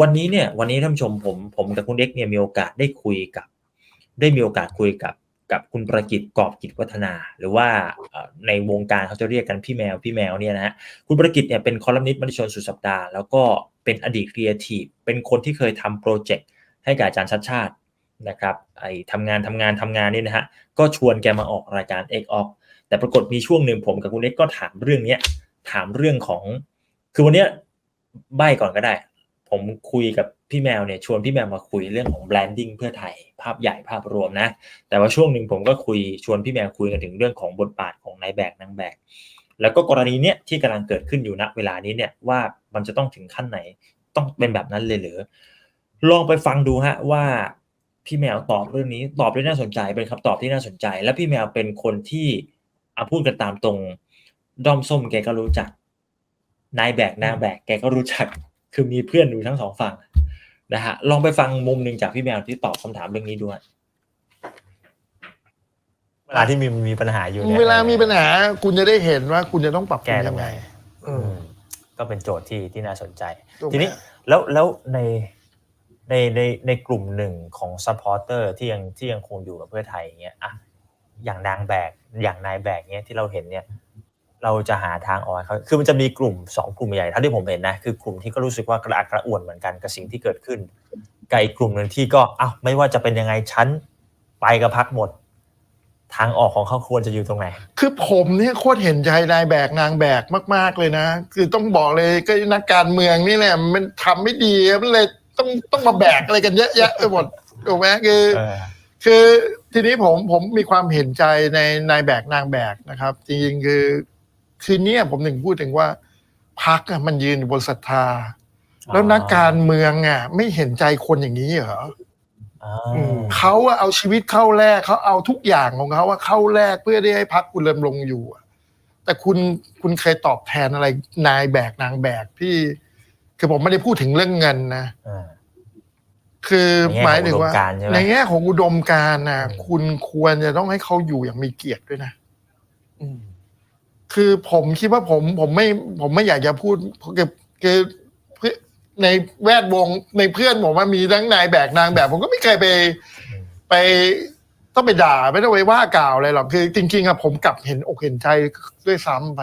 วันนี้เนี่ยวันนี้ท่านผู้ชมผมผมกับคุณเอ็กเนี่ยมีโอกาสได้คุยกับ ได้มีโอกาสคุยกับกับคุณประกิตกอบกิจวัฒนา หรือว่าในวงการเขาจะเรียกกันพี่แมวพี่แมวเนี่ยนะฮะคุณประกิตเนี่ยเป็นคอลัมนิสต์มติชนสุดสัปดาห์แล้วก็เป็นอดีตครีเอทีฟเป็นคนที่เคยทำโปรเจกต์ให้กับอาจารย์ชัดชาตินะครับไอทำงานทำงานทำงานนี่นะฮะก็ชวนแกมาออกรายการเอ็กออกแต่ปรากฏมีช่วงหนึ่งผมกับคุณเอ็กก็ถามเรื่องเนี้ยถามเรื่องของ คือวันเนี้ยใบก่อนก็ได้ ผมคุยกับพี่แมวเนี่ยชวนพี่แมวมาคุยเรื่องของแบรนดิ้งเพื่อไทยภาพใหญ่ภาพรวมนะ แต่ว่าช่วงหนึ่งผมก็คุยชวนพี่แมวคุยกันถึงเรื่องของบทบาทของนายแบกนางแบกแล้วก็กรณีเนี้ยที่กำลังเกิดขึ้นอยู่ณเวลานี้เนี่ยว่ามันจะต้องถึงขั้นไหนต้องเป็นแบบนั้นเลยหรือลองไปฟังดูฮะว่าพี่แมวตอบเรื่องนี้ตอบได้น่าสนใจเป็นคำตอบที่น่าสนใจ และพี่แมวเป็นคนที่เอาพูดกันตามตรงด้อมส้มแกก็รู้จักนายแบกนางแบกแกก็รู้จัก คือมีเพื่อนอยู่ทั้งสองฝั่งนะฮะลองไปฟังมุมหนึ่งจากพี่แมวที่ตอบคำถามเรื่องนี้ด้วยเวลาที่มีมีปัญหาอยู่นี่ยเวลามีปัญหา คุณจะได้เห็นว่าคุณจะต้องปรับปรุแก้งยัยังงไงไงอืมก็เป็นโจทย์ที่ที่น่าสนใจถูกไหมทีนี้แล้วแล้วในในในในกลุ่มหนึ่งของซัพพอร์เตอร์ที่ยังที่ยังคงอยู่กับเพื่อไทยอย่างเงี้ยอะอย่างนางแบกอย่างนายแบกเนี้ยที่เราเห็นเนี่ย เราจะหาทางออกให้เขาคือมันจะมีกลุ่มสองกลุ่มใหญ่เท่าที่ผมเห็นนะ คือกลุ่มที่ก็รู้สึกว่ากระอักกระอ่วนเหมือนกันกับสิ่งที่เกิดขึ้นกับอีกกลุ่มหนึ่งที่ก็อ้าวไม่ว่าจะเป็นยังไงชั้นไปกับพักหมด ทางออกของเขาควรจะอยู่ตรงไหน คือผมเนี่ยโคตรเห็นใจนายแบกนางแบกมาก ๆเลยนะ คือต้องบอกเลยก็นักการเมืองนี่แหละมันทำไม่ดีมันเลยต้องต้องมาแบกอะไรกันเยอะแยะไปหมดถูกไหมคือเออคือทีนี้ผมผมมีความเห็นใจในนายแบกนางแบกนะครับ จริงๆคือ คือเนี่ยผมถึงพูดถึงว่าพักมันยืนอยู่บนศรัทธา แล้วนักการเมืองอะไม่เห็นใจคนอย่างนี้เหรออ่าอืมเขาอะเอาชีวิตเข้าแลกเขาเอาทุกอย่างของเขาว่าเข้าแลกเพื่อที่ให้พักคุณเริ่มลงอยู่อะแต่คุณคุณเคยตอบแทนอะไรนายแบกนางแบกที่ คือผมไม่ได้พูดถึงเรื่องเงินนะอ่าคือในแง่หมายถึงว่าของอุดมการณ์ใช่ไหมในแง่ของอุดมการณ์นะอืมคุณควรจะต้องให้เขาอยู่อย่างมีเกียรติด้วยนะ คือผมคิดว่าผมผมไม่ผมไม่อยากจะพูดเพราะคือคือเพื่อในแวดวงในเพื่อนผมว่ามีทั้งนายแบกนางแบกผมก็ไม่เคยไปไปต้องไปด่าไม่ต้องไปว่ากล่าวอะไรหรอกคือ จริง ๆอะผมกลับเห็นอกเห็นใจด้วยซ้ำไป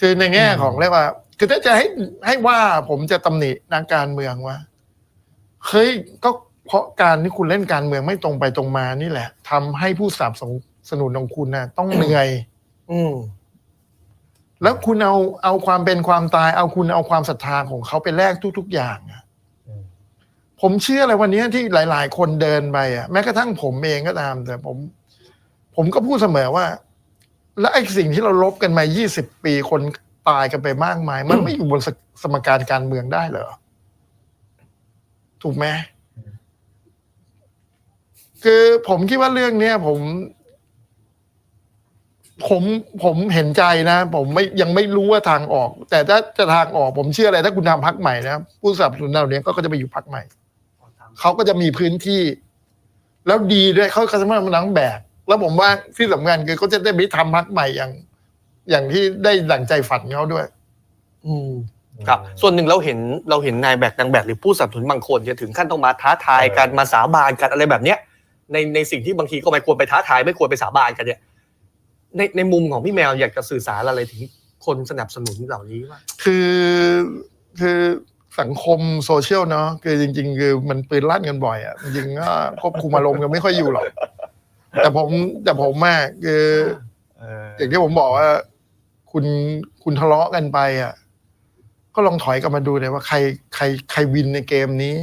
คือในแง่ของเรียกว่า คือถ้าจะให้ให้ว่าผมจะตำหนินักการเมืองว่าเฮ้ยก็เพราะการที่คุณเล่นการเมืองไม่ตรงไปตรงมานี่แหละทำให้ผู้สนับสนุนของคุณนะต้องเหนื่อย อืม แล้วคุณเอาเอาความเป็นความตาย เอาคุณเอาความศรัทธาของเขาไปแลกทุก ๆ อย่างอะอืมผมเชื่อเลยวันนี้ที่หลาย ๆ คนเดินไปอะแม้กระทั่งผมเองก็ตาม แต่ผม ผมก็พูดเสมอว่า แล้วไอ้สิ่งที่เราลบกันมา20ปีคนตายกันไปมากมาย มันไม่อยู่บนสสมการการเมืองได้เหรอ ถูกไหมคือผมคิดว่าเรื่องเนี้ยผม ผมผมเห็นใจนะ ผมไม่ยังไม่รู้ว่าทางออก แต่ถ้าจะทางออกผมเชื่ออะไรถ้าคุณทำพักใหม่นะผู้สนับสนุนเหล่านี้ก็จะไปอยู่พักใหม่ เขาก็จะมีพื้นที่ แล้วดีด้วยเขาก็จะมานั่งแบกแล้วผมว่าที่สำคัญคือเขาจะได้ไปทำพักใหม่อย่าง อย่างที่ได้ดั่งใจฝันเขาด้วย อืม ครับ ส่วนหนึ่งเราเห็นเราเห็นนายแบกนางแบกหรือผู้สนับสนุนบางคนจะถึงขั้นต้องมาท้าทายกันมาสาบานกันอะไรแบบเนี้ยในในสิ่งที่บางทีก็ไม่ควรไปท้าทายไม่ควรไปสาบานกันเนี่ย ในในมุมของพี่แมวอยากจะสื่อสารอะไรถึงคนสนับสนุนเหล่านี้ว่า คือคือสังคมโซเชียลเนาะคือจริง ๆ คือมันปืนลั่นกันบ่อยอะจริงๆก็ควบคุมอารมณ์กันไม่ค่อยอยู่หรอก แต่ผมแต่ผมมากคือเอออย่างที่ผมบอกว่า คุณคุณทะเลาะกันไปอะก็ลองถอยกลับมาดูเลยว่าใครใครใครวินในเกมนี้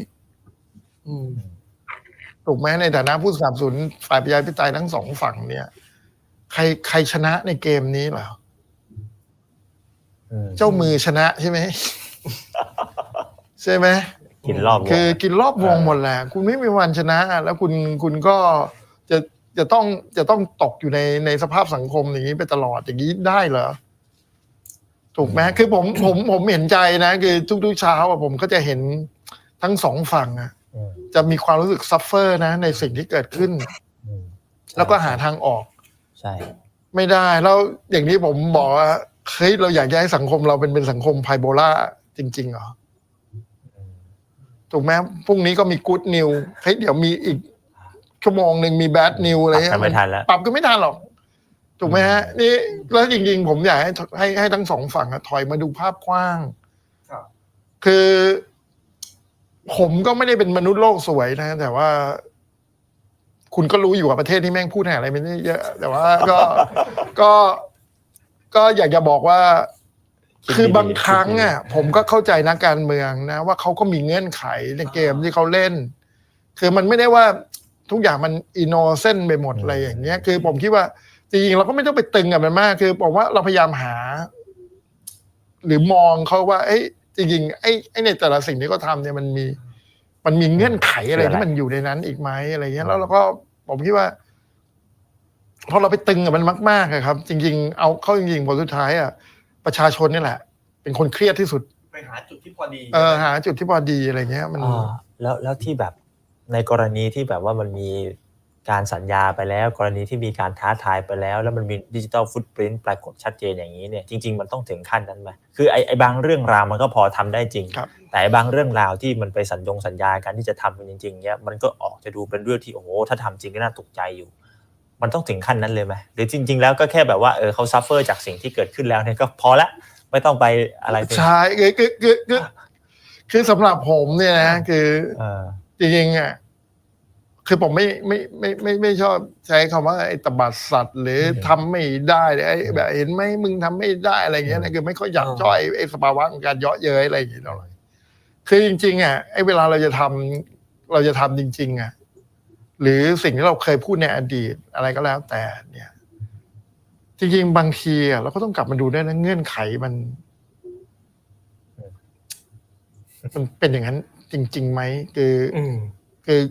อืมถูกไหมในฐานะผู้สนับสนุนฝ่ายประชาธิปไตยทั้งสองฝั่งเนี่ย ใครใครชนะในเกมนี้เหรออืมเจ้ามือชนะใช่ไหมใช่ไหมกินรอบวงคือกินรอบวงหมดแหละคุณไม่มีวันชนะ แล้วคุณคุณก็จะจะต้องจะต้องตกอยู่ในในสภาพสังคมอย่างนี้ไปตลอดอย่างนี้ได้เหรอถูกไหมคือผมผมผมเห็นใจนะ คือทุกๆเช้าอะผมก็จะเห็นทั้งสองฝั่งอะอืมจะมีความรู้สึกซัฟเฟอร์นะ ในสิ่งที่เกิดขึ้นอืมแล้วก็หาทางออก ใช่ ไม่ได้แล้วอย่างที่ผมบอกว่าเฮ้ยเราอยากจะให้สังคมเราเป็นเป็นสังคมไพโบล่าจริงๆเหรออืมถูกไหมพรุ่งนี้ก็มีกู๊ดนิวเฮ้ยเดี๋ยวมีอีกชั่วโมงหนึ่งมีแบดนิวอะไรปรับเงี้กัยนไม่ทันแล้ว ปรับก็ไม่ทันหรอก ถูกไหมฮะ นี่แล้วจริงๆ ผมอยากให้ให้ให้ทั้งสองฝั่งอะถอยมาดูภาพกว้างครับคือ ผมก็ไม่ได้เป็นมนุษย์โลกสวยนะ แต่ว่า คุณก็รู้อยู่ว่าประเทศที่แม่งพูดหาอะไรไม่ได้เยอะ แต่ว่าก็ก็ก็อยากจะบอกว่าคิดดีๆคือบางครั้งคิดดีๆอะ ผมก็เข้าใจนักการเมืองนะ ว่าเขาก็มีเงื่อนไขในเกมที่เขาเล่น คือมันไม่ได้ว่าทุกอย่างมันอินโนเซนไปหมดอะไรอย่างเงี้ย คือผมคิดว่าจริงๆเราก็ไม่ต้องไปตึงกับมันมาก คือผมว่าเราพยายามหา หรือมองเขาว่า เอ้ยจริงๆไอ้ไอ้ในแต่ละสิ่งที่เขาทำเนี่ยมันมี มันมีเงื่อนไขอะไรที่มันอยู่ในนั้นอีกไหมอะไรเงี้ยแล้วเราก็ผมคิดว่าพอเราไปตึงกับมันมากๆอะครับ จริง ๆ เอาเข้าจริงๆผลสุดท้ายอะประชาชนนี่แหละ เป็นคนเครียดที่สุด ไปหาจุดที่พอดีเออหาจุดที่พอดีอะไรเงี้ย มันอ่าแล้วแล้วที่แบบในกรณีที่แบบว่ามันมี การสัญญาไปแล้ว กรณีที่มีการท้าทายไปแล้ว แล้วมันมีดิจิตอลฟุตปรินต์ปรากฏชัดเจนอย่างนี้เนี่ยจริง ๆ มันต้องถึงขั้นนั้นไหมคือไอ้ไอ้บางเรื่องราวมันก็พอทำได้จริงครับแต่ไอ้บางเรื่องราวที่มันไปสัญญงสัญญากันที่จะทำกันจริงๆเนี่ยมันก็ออกจะดูเป็นเรื่องที่โอ้โหถ้าทำจริงก็น่าตกใจอยู่ มันต้องถึงขั้นนั้นเลยไหมหรือจริง ๆ แล้วก็แค่แบบว่าเออเขาซัฟเฟอร์จากสิ่งที่เกิดขึ้นแล้วเนี่ยก็พอละไม่ต้องไปอะไรเป็นใช่คือคือคือคือคือสำหรับผมเนี่ยนะคือเออจริงๆอะ คือผมไม่ไม่ไม่ไม่ไม่ชอบใช้คำว่าไอ้ตบัดสัตว์ หรือทำไม่ได้หรือไอ้แบบเห็นไหมมึงทำไม่ได้อะไรเงี้ยนะคือไม่ค่อยอยากชอบไอ้ไอ้สภาวะของการเยาะเย้ยอะไรอย่างเงี้ยเท่าไหร่คือจริงๆอะไอ้เวลาเราจะทำเราจะทำจริง ๆอะหรือสิ่งที่เราเคยพูดในอดีตอะไรก็แล้วแต่เนี่ย จริงๆ บางทีอะเราก็ต้องกลับมาดูด้วยนะเงื่อนไขมัน มันเป็นอย่างนั้นจริงๆไหมคือ อืม คือ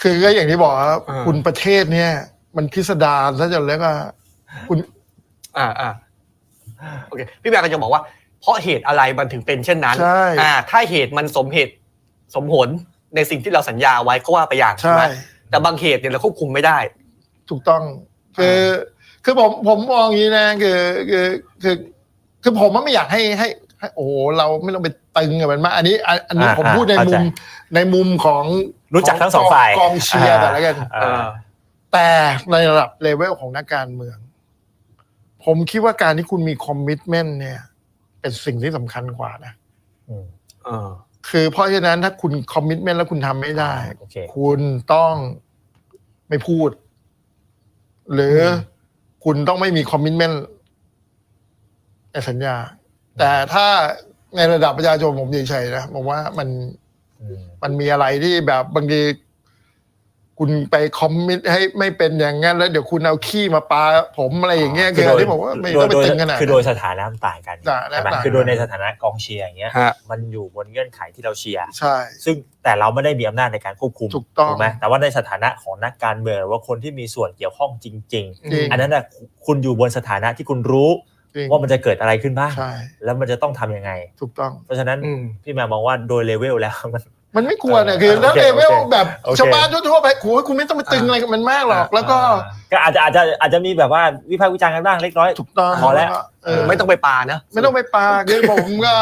คือคือก็อย่างที่บอกครับอ่า คุณประเทศเนี่ย มันพิสดารซะจนแล้วก็ คุณอ่าอ่าโอเคพี่แบงค์ก็จะบอกว่า เพราะเหตุอะไรมันถึงเป็นเช่นนั้นใช่ อ่า ถ้าเหตุมันสมเหตุสมผลในสิ่งที่เราสัญญาไว้ก็ว่าไปอย่างใช่ ไหมแต่บางเหตุเนี่ยเราควบคุมไม่ได้ ถูกต้อง คือคือผมผมมองอย่างนี้นะคือคือคือคือผมว่าไม่อยากให้ให้ ให้โอ้โหเราไม่ต้องไปตึงกับมันมากอันนี้อันอันนี้อ่าผมพูดในเข้ามุใจมในมุมของรู้จักทั้งสองฝ่ายกองเชียร์แต่ละกันเออแต่ในระดับเลเวลของนักการเมือง ผมคิดว่าการที่คุณมีคอมมิชเมนต์เนี่ย เป็นสิ่งที่สำคัญกว่านะอืมเออคือเพราะฉะนั้นถ้าคุณคอมมิชเมนต์แล้วคุณทำไม่ได้โอเคคุณต้องไม่พูด หรืออคุณต้องไม่มีคอมมิชเมนต์ในสัญญา แต่ถ้าในระดับประชาชนผมเฉยๆนะผมว่ามันอืมมันมีอะไรที่แบบบางทีคุณไปคอมมิตให้ไม่เป็นอย่างนั้นแล้วเดี๋ยวคุณเอาขี้มาปาผมอะไรอย่างเงี้ยคืออันที่ผมว่าไม่ต้องไปโดยตึงขนาดคือโดนั้นยสถานะมันต่างกันต่างนะใช่ไหมต่างคือโดยในสถานะกองเชียร์อย่างเงี้ยฮะมันอยู่บนเงื่อนไขที่เราเชียร์ใช่ซึ่งแต่เราไม่ได้มีอำนาจในการควบคุมถูกต้องไหมแต่ว่าในสถานะของนักการเมืองหรือว่าคนที่มีส่วนเกี่ยวข้องจริงจริงๆอันนั้นน่ะคุณอยู่บนสถานะที่คุณรู้จริง ว่ามันจะเกิดอะไรขึ้นบ้างใช่แล้วมันจะต้องทำยังไง ถูกต้อง เพราะฉะนั้นอืมพี่แมวมองว่าโดยเลเวลแล้วมันมันไม่ควรนะคือเออแล้วโอเคเลเวลโอเคแบบโอเคชาวบ้านทั่วๆไปคุณคุณไม่ต้องไปตึงอะไรกับมันมากหรอก แล้วก็ก็อาจจะอาจจะอาจจะมีแบบว่าวิพากษ์วิจารณ์กันบ้างเล็กน้อยถูกต้องพอแล้วเออไม่ต้องไปปานะไม่ต้องไปปาคือผมก็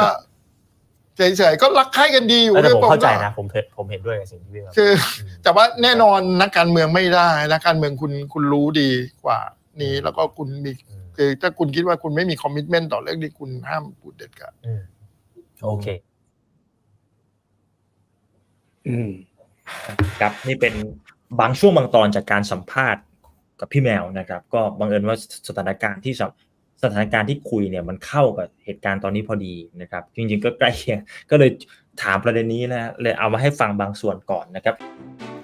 เฉยๆก็รักใคร่กันดีอยู่แต่ผมคือเข้าใจก็นะผมเห็นผมเห็นด้วยกับสิ่งที่พี่แมวคือมแต่ว่าแน่นอนนักการเมืองไม่ได้นักการเมืองคุณคุณรู้ดีกว่านี้แล้วก็คุณมีอืม คือถ้าคุณคิดว่าคุณไม่มีคอมมิชเมนต์ต่อเรื่องนี้คุณห้ามพูดเด็ดขาดอืมโอเค อืมครับนี่เป็นบางช่วงบางตอนจากการสัมภาษณ์กับพี่แมวนะครับ ก็บังเอิญว่าสถานการณ์ที่สถสถานการณ์ที่คุยเนี่ยมันเข้ากับเหตุการณ์ตอนนี้พอดีนะครับ จริงๆก็ใกล้เคียงก็เลยถามประเด็นนี้นะเลยเอามาให้ฟังบางส่วนก่อนนะครับ